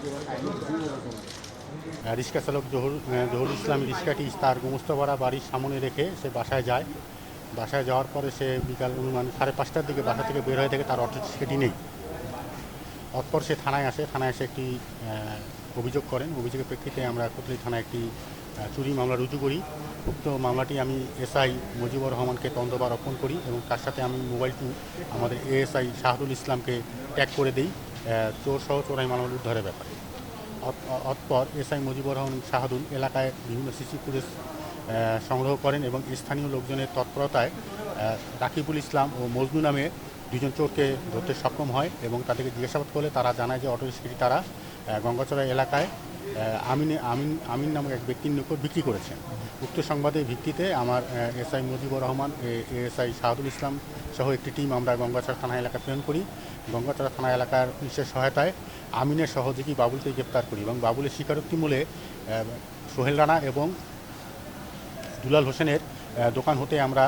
আহ, রিক্সা চালক জহুর আহ, জহুরুল ইসলাম রিক্সাটি তার গোমস্তপাড়া বাড়ির সামনে রেখে সে বাসায় যায়। বাসায় যাওয়ার পরে সে বিকাল অনুমান সাড়ে পাঁচটার দিকে বাসা থেকে বের হয়ে থেকে তার অটো সেটি নেই। অতপর সে থানায় আসে থানায় এসে একটি অভিযোগ করেন। অভিযোগের প্রেক্ষিতে আমরা কোতলি থানায় একটি চুরি মামলা রুজু করি। উক্ত মামলাটি আমি এসআই মুজিবুর রহমানকে তন্দবার অর্পণ করি এবং তার সাথে আমি মোবাইলটি আমাদের এএসআই শাহরুল ইসলামকে ট্যাগ করে দিই। চোর সহ চোরাই মালামাল উদ্ধারের ব্যাপারে। অত- অতপর এসআই মুজিবুর রহমান শাহাদুল এলাকায় বিভিন্ন সিসি ফুটেজ সংগ্রহ করেন এবং স্থানীয় লোকজনের তৎপরতায় রাকিবুল ইসলাম ও মজনু নামে দুজন চোরকে ধরতে সক্ষম হয় এবং তাদেরকে জিজ্ঞাসাবাদ করলে তারা জানায় যে অটো রিক্সাটি তারা গঙ্গাচড়া এলাকায় আমিনে, আমিন আমিন নামক এক ব্যক্তির নিকট বিক্রি করেছেন। উক্ত সংবাদের ভিত্তিতে আমার এসআই মুজিবুর রহমান এএসআই শাহাদুল ইসলাম সহ একটি টিম আমরা গঙ্গাচড়া থানা এলাকায় প্রেরণ করি। গঙ্গাচড়া থানা এলাকার পুলিশের সহায়তায় আমিনের সহযোগী বাবুলকে গ্রেপ্তার করি এবং বাবুলের স্বীকারোক্তি মূলে সোহেল রানা এবং দুলাল হোসেনের দোকান হতে আমরা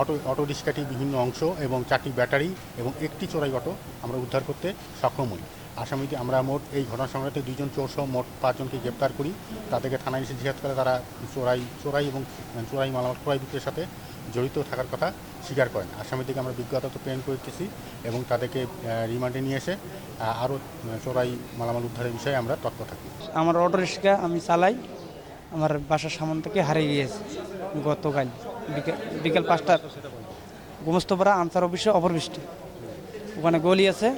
অটো অটো রিক্সাটি বিভিন্ন অংশ এবং চারটি ব্যাটারি এবং একটি চোরাই অটো আমরা উদ্ধার করতে সক্ষম হই। আসামিতে আমরা মোট এই ঘটনা সংক্রান্তে দুইজন চোর সহ মোট পাঁচজনকে গ্রেপ্তার করি। তাদেরকে থানায় এসে জিজ্ঞাসা করে তারা চোরাই চোরাই এবং চোরাই মালামাল ক্রয় বিক্রির সাথে জড়িত থাকার কথা স্বীকার করেন। আসামিদেরকে আমরা বিজ্ঞত প্রেরণ করতেছি এবং তাদেরকে রিমান্ডে নিয়ে এসে আরও চোরাই মালামাল উদ্ধারের বিষয়ে আমরা তৎপর থাকি। আমার অটো রিক্সা আমি চালাই, আমার বাসার সামন থেকে হারিয়ে গিয়েছে গতকাল। বিকেল পাঁচটার গোমস্তপাড়া আনসার অফিসে অপরবৃষ্টি। ওখানে গলি আছে।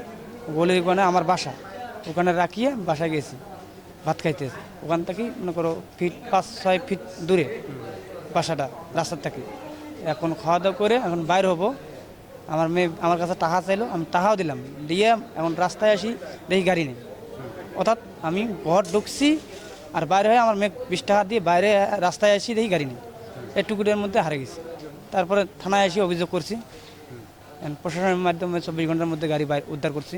গলির ওখানে আমার বাসা। ওখানে রাখিয়ে বাসায় গেছি। ভাত খাইতে ওখান থেকে মনে করো ফিট পাঁচ, ছয় ফিট দূরে বাসাটা, রাস্তার থেকে। এখন খাওয়া দাওয়া করে এখন বাইর হব। আমার মেয়ে আমার কাছে টাকা চাইলো, আমি টাকাও দিলাম। দিয়ে এখন রাস্তায় আসি, দেখি গাড়ি নেই। অর্থাৎ আমি ঘর ঢুকছি আর বাইরে হয়ে আমার মেয়ে বিশ টাকা দিয়ে বাইরে রাস্তায় আসি, দেখি গাড়ি নেই। একটুকুটের মধ্যে হারে গেছি। তারপরে থানায় এসে অভিযোগ করছি। প্রশাসনের মাধ্যমে চব্বিশ ঘণ্টার মধ্যে গাড়ি উদ্ধার করছি।